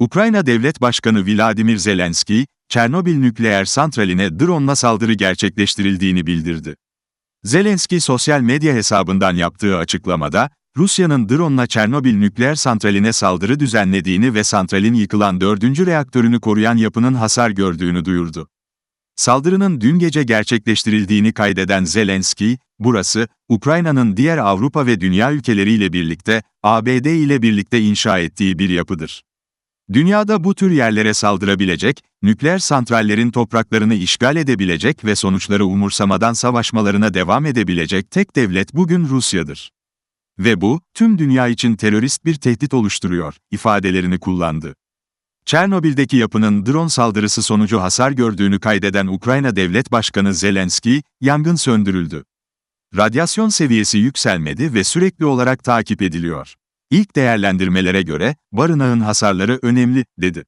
Ukrayna Devlet Başkanı Vladimir Zelenski, Çernobil nükleer santraline drone'la saldırı gerçekleştirildiğini bildirdi. Zelenski sosyal medya hesabından yaptığı açıklamada, Rusya'nın drone'la Çernobil nükleer santraline saldırı düzenlediğini ve santralin yıkılan dördüncü reaktörünü koruyan yapının hasar gördüğünü duyurdu. Saldırının dün gece gerçekleştirildiğini kaydeden Zelenski, burası, Ukrayna'nın diğer Avrupa ve dünya ülkeleriyle birlikte, ABD ile birlikte inşa ettiği bir yapıdır. Dünyada bu tür yerlere saldırabilecek, nükleer santrallerin topraklarını işgal edebilecek ve sonuçları umursamadan savaşmalarına devam edebilecek tek devlet bugün Rusya'dır. Ve bu, tüm dünya için terörist bir tehdit oluşturuyor, ifadelerini kullandı. Çernobil'deki yapının drone saldırısı sonucu hasar gördüğünü kaydeden Ukrayna Devlet Başkanı Zelenski, yangın söndürüldü. Radyasyon seviyesi yükselmedi ve sürekli olarak takip ediliyor. İlk değerlendirmelere göre, barınağın hasarları önemli, dedi.